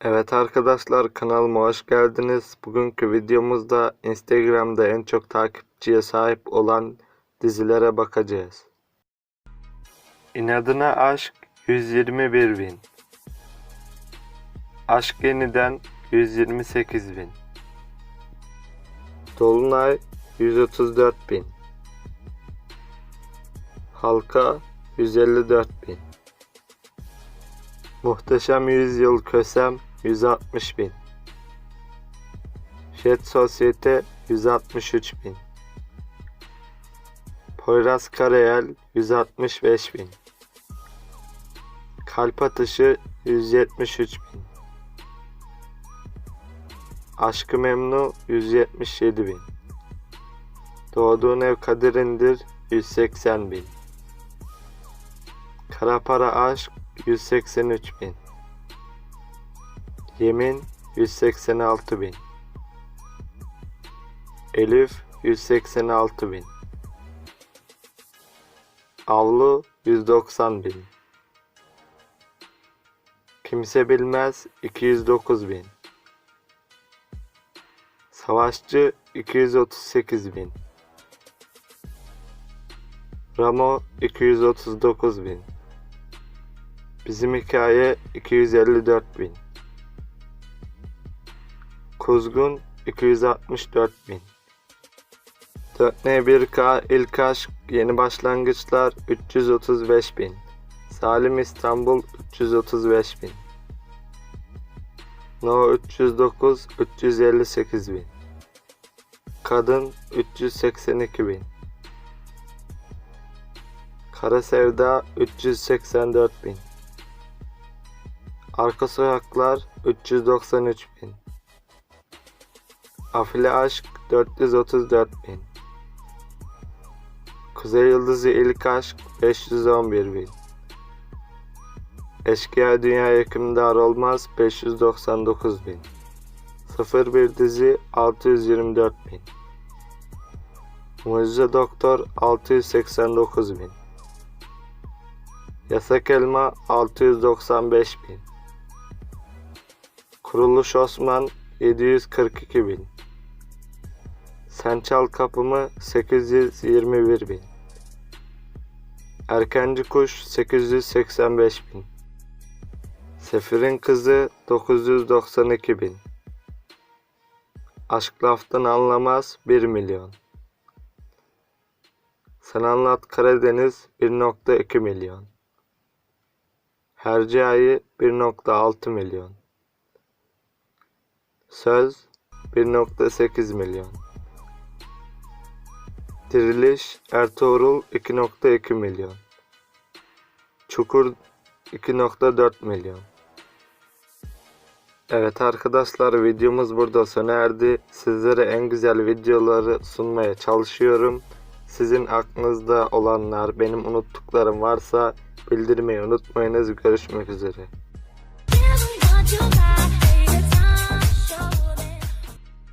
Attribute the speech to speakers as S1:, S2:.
S1: Evet arkadaşlar kanalıma hoş geldiniz. Bugünkü videomuzda Instagram'da en çok takipçiye sahip olan dizilere bakacağız. İnadına Aşk 121 bin. Aşk Yeniden 128 bin. Dolunay 134 bin. Halka 154 bin. Muhteşem Yüzyıl Kösem 160 bin. Jet Sosyete 163 bin. Poyraz Karayel 165 bin. Kalp Atışı 173 bin. Aşkı Memnu 177 bin. Doğduğun Ev Kadir'indir 180 bin. Kara Para Aşk 183 bin. Yemin 186 bin. Elif 186 bin. Avlu 190 bin. Kimse bilmez 209 bin. Savaşçı 238 bin. Ramo 239 bin. Bizim hikaye 254 bin. Kuzgun 264 bin. 4N1K ilk aşk yeni başlangıçlar 335 bin. Salim İstanbul 335 bin. No 309 358 bin. Kadın 382 bin. Kara Sevda 384 bin. Arka Sokaklar 393 bin. Afile Aşk 434 bin. Kuzey Yıldızı İlk Aşk 511 bin. Eşkıya Dünya Yakımdar Olmaz 599 bin. 01 Dizi 624 bin. Mucize Doktor 689 bin. Yasak Elma 695 bin. Kuruluş Osman 742 bin. Sen Çal Kapımı 821 bin. Erkenci Kuş 885 bin. Sefir'in Kızı 992 bin. Aşk laftan anlamaz 1 milyon. Sen anlat Karadeniz 1.2 milyon. Hercai 1.6 milyon. Söz 1.8 milyon. Diriliş Ertuğrul 2.2 milyon. Çukur 2.4 milyon. Evet arkadaşlar videomuz burada sona erdi. Sizlere en güzel videoları sunmaya çalışıyorum. Sizin aklınızda olanlar, benim unuttuklarım varsa bildirmeyi unutmayınız. Görüşmek üzere.